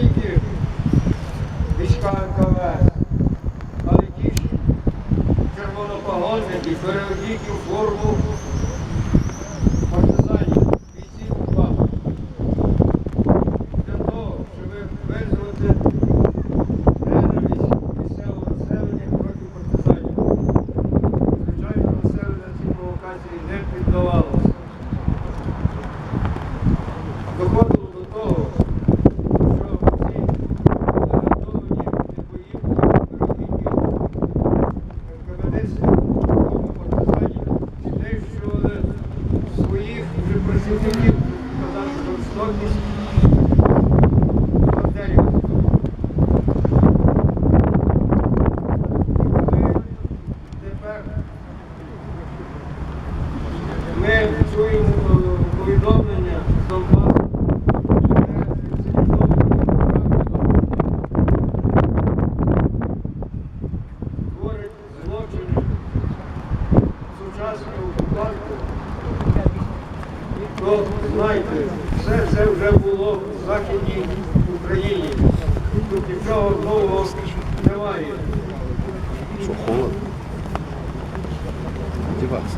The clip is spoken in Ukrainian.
тільки НКВС, але ті ж червонопогонники переодіть у форму партизанів, бійців УПА. Для того, щоб визвати ненависть місцевого населення проти партизанів. Звичайно, населення цій провокації не піддавалося. Доходило до того, що ці загартовані непоїдні КВДС, партизанів, знищували своїх вже працівників, казати жорстокість. Ми чуємо повідомлення з Донбасу, де творять злочини сучасного окупанту. Ну, то знайте, все це вже було в Західній Україні. Тут нічого нового немає. Що холодно? Одівайся.